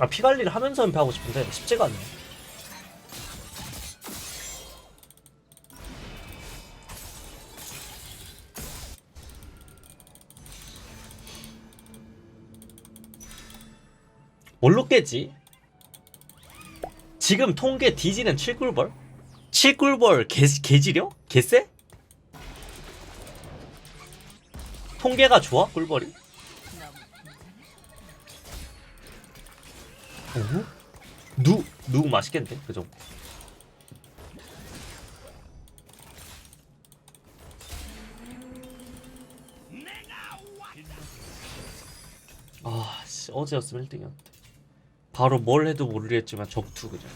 아 피 관리를 하면서 연패하고 싶은데 쉽지가 않네 뭘로 깨지? 지금 통계 디지는 7꿀벌? 7꿀벌 개, 개지려? 개쎄? 통계가 좋아? 꿀벌이? 어? 누, 누 맛있겠는데? 그죠? 아, 씨, 어제였으면 1등이었는데. 바로 뭘 해도 모르겠지만 적투 그냥.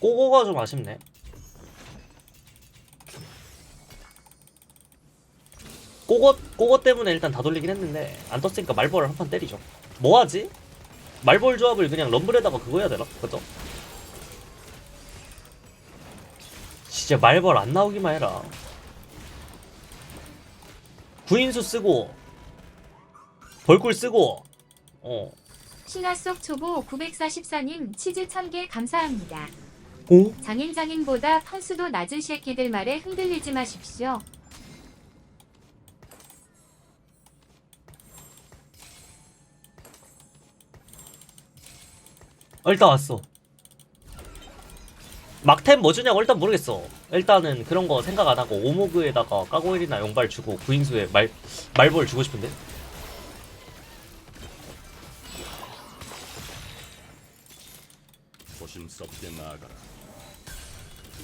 꼬꼬가 좀 아쉽네. 꼬거 꼬거 때문에 일단 다 돌리긴 했는데 안 떴으니까 말벌을 한 판 때리죠. 뭐 하지? 말벌 조합을 그냥 럼블에다가 그거 해야 되나? 그죠? 진짜 말벌 안 나오기만 해라. 구인수 쓰고 벌꿀 쓰고 어. 신화 속 초보 944님 치즈 1000개 감사합니다. 오? 장인 장인보다 펀수도 낮은 새끼들 말에 흔들리지 마십시오. 어, 일단 왔어. 막템 뭐 주냐고 일단 모르겠어. 일단은 그런 거 생각 안 하고 오모그에다가 까고일이나 용발 주고 구인수에 말 말벌 주고 싶은데. 조심스럽게 나아가라.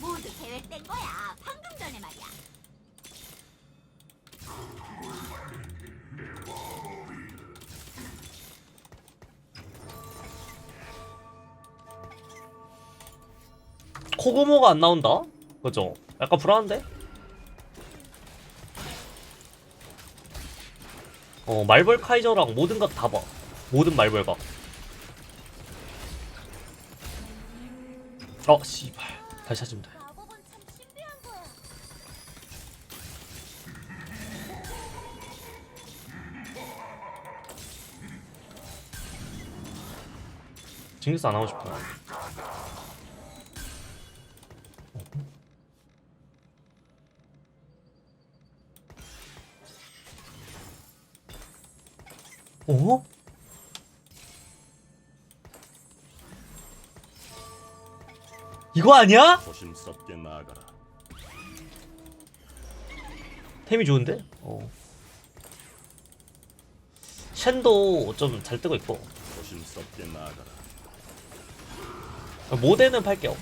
모두 계획된 거야. 방금 전에 말이야. 코고모가 안 나온다? 그죠? 약간 불안한데? 어 말벌 카이저랑 모든 것다 봐. 모든 말벌각. 어 씨발 다시 찾으면 돼. 징기스 안 하고 싶구나. 어? 이거 아니야? 조심스럽게 나아가라. 템이 좋은데? 어. 쉔도 좀 잘 뜨고 있고 조심스럽게 나아가라. 모델은 팔게요.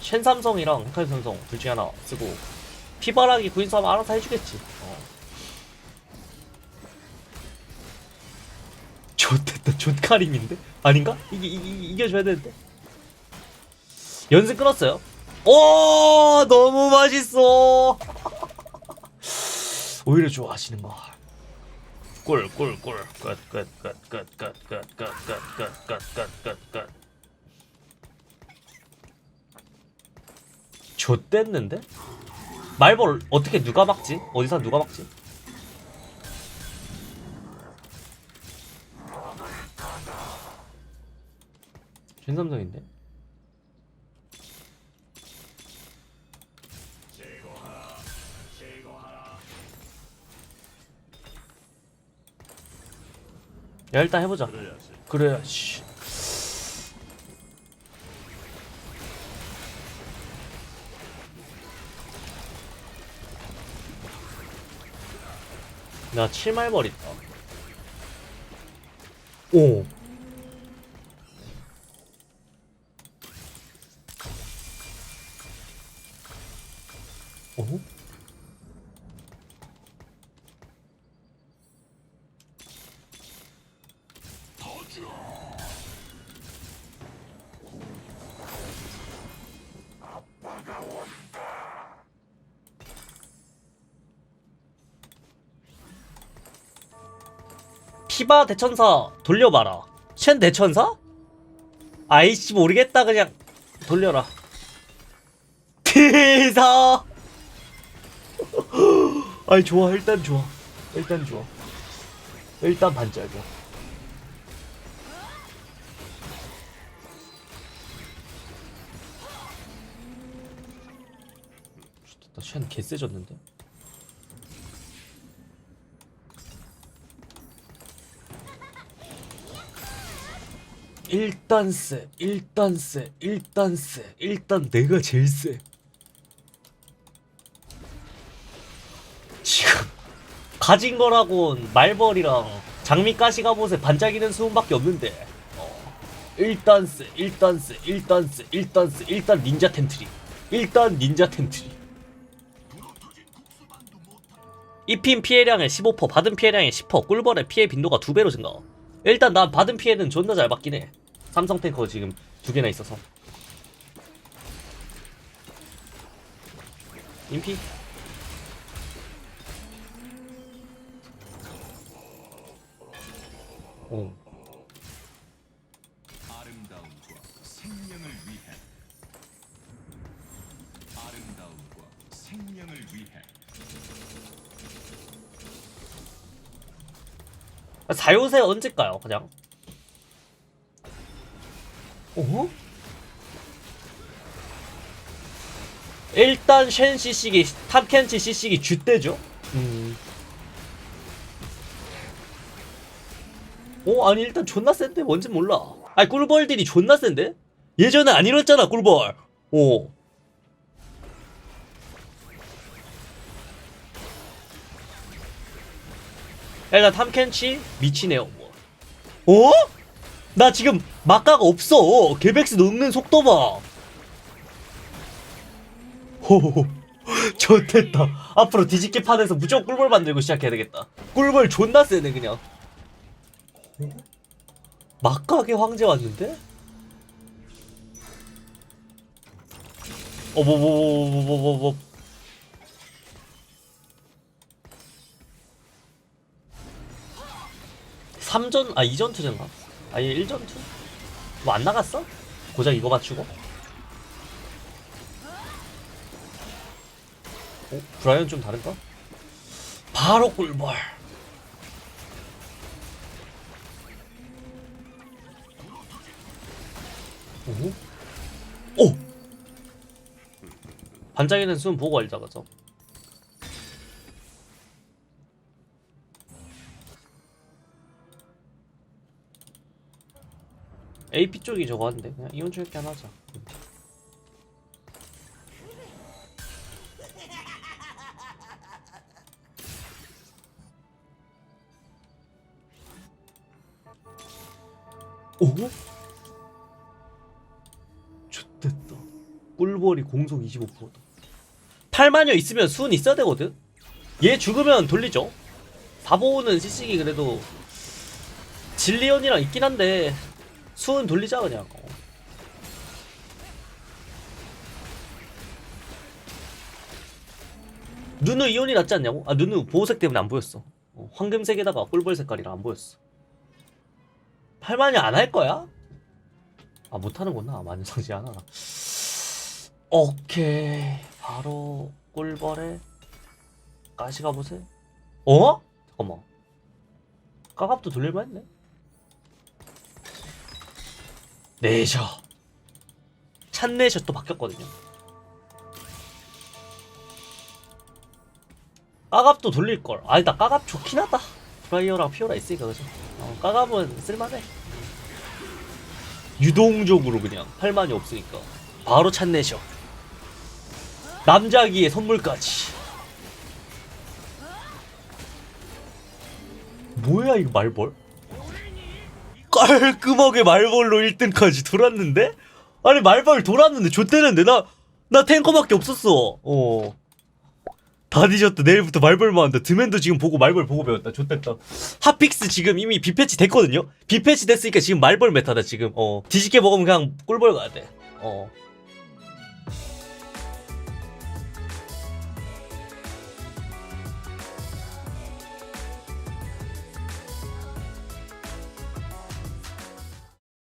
쉔 삼성이랑 흑칼 삼성 둘 중에 하나 쓰고 피바라기 하면 알아서 해주겠지. 좋됐다 좋카림인데 아닌가? 이게 이, 이겨줘야 되는데. 연승 끊었어요. 오 너무 맛있어. 오히려 좋아하시는 거. 꿀꿀꿀꿀끝끝끝끝끝끝끝끝끝끝끝끝 좆됐는데? 말벌 어떻게 누가 막지? 어디서 누가 막지? 전삼성인데? 야 일단 해보자 그래야지. 나 칠말벌 있다 오 오? 피바 대천사 돌려봐라. 쉔 대천사? 아이씨 모르겠다. 그냥 돌려라. 피사! 아니 좋아. 일단 좋아. 일단 좋아. 일단 반짝이야 나 시간 개 세졌는데 일단 세 일단 세 일단 세 일단 내가 제일 세 지금 가진 거라곤 말벌이랑 장미가시 갑옷에 반짝이는 수은밖에 없는데. 어. 일단 세 일단 세 일단 세 일단 세 일단 닌자 텐트리 일단 닌자 텐트리. 입힌 피해량의 15% 받은 피해량의 10% 꿀벌의 피해 빈도가 두 배로 증가 일단 난 받은 피해는 존나 잘 받긴 해. 삼성 탱커 지금 두 개나 있어서. 인피? 어. 아름다움과 생명을 위해 아름다움과 생명을 위해 사요새 언제까요 그냥? 어? 일단 쉔 CC기 탑켄치 CC기 쥐떼죠? 음. 어 아니 일단 존나 센데? 뭔진 몰라. 아니 꿀벌들이 존나 센데? 예전에 안 이랬잖아 꿀벌. 어 일단 탐켄치 미치네요. 뭐. 어? 나 지금 막가가 없어. 개백스 녹는 속도 봐. 호호호. 좋됐다. 앞으로 뒤집기 판에서 무조건 꿀벌 만들고 시작해야 되겠다. 꿀벌 존나 세네 그냥. 막가게 황제 왔는데? 어머머머머머머머 3전 아 2전투잖아 아예 1전투? 뭐 안 나갔어? 고작 이거 맞추고? 어? 브라이언 좀 다른가? 바로 골벌 오? 오! 반짝이는 숨 보고 알자 그죠? AP 쪽이 저거 한데. 그냥 이온 하나 하자. 오? 좋됐다. 꿀벌이 공속 25%다 8만여 있으면 수은 있어야 되거든? 얘 죽으면 돌리죠? 4보는 CC기 그래도 진리언이랑 있긴 한데 수은 돌리자 그냥 어. 누누 이온이 낫지 않냐고? 아 누누 보호색 때문에 안 보였어 어, 황금색에다가 꿀벌 색깔이라 안 보였어 8만이 안 할 거야? 아 못하는구나 만상지 하나 오케이 바로 꿀벌에 가시가 보세 어? 잠깐만 까갑도 돌릴만 했네 네셔. 찬네셔 또 바뀌었거든요. 까갑도 돌릴걸. 아니다 까갑 좋긴 하다. 프라이어랑 피오라 있으니까 그죠? 어, 까갑은 쓸만해. 유동적으로 그냥 할만이 없으니까. 바로 찬네셔. 남자기의 선물까지. 뭐야 이거 말벌 깔끔하게 말벌로 1등까지 돌았는데? 아니 말벌 돌았는데 좆대는데 나, 나 탱커밖에 없었어. 어. 다 뒤졌다. 내일부터 말벌만 한다 드맨도 지금 보고 말벌 보고 배웠다. 좆됐다. 핫픽스 지금 이미 비패치 됐거든요? 비패치 됐으니까 지금 말벌 메타다 지금. 어. 뒤집게 먹으면 그냥 꿀벌 가야 돼어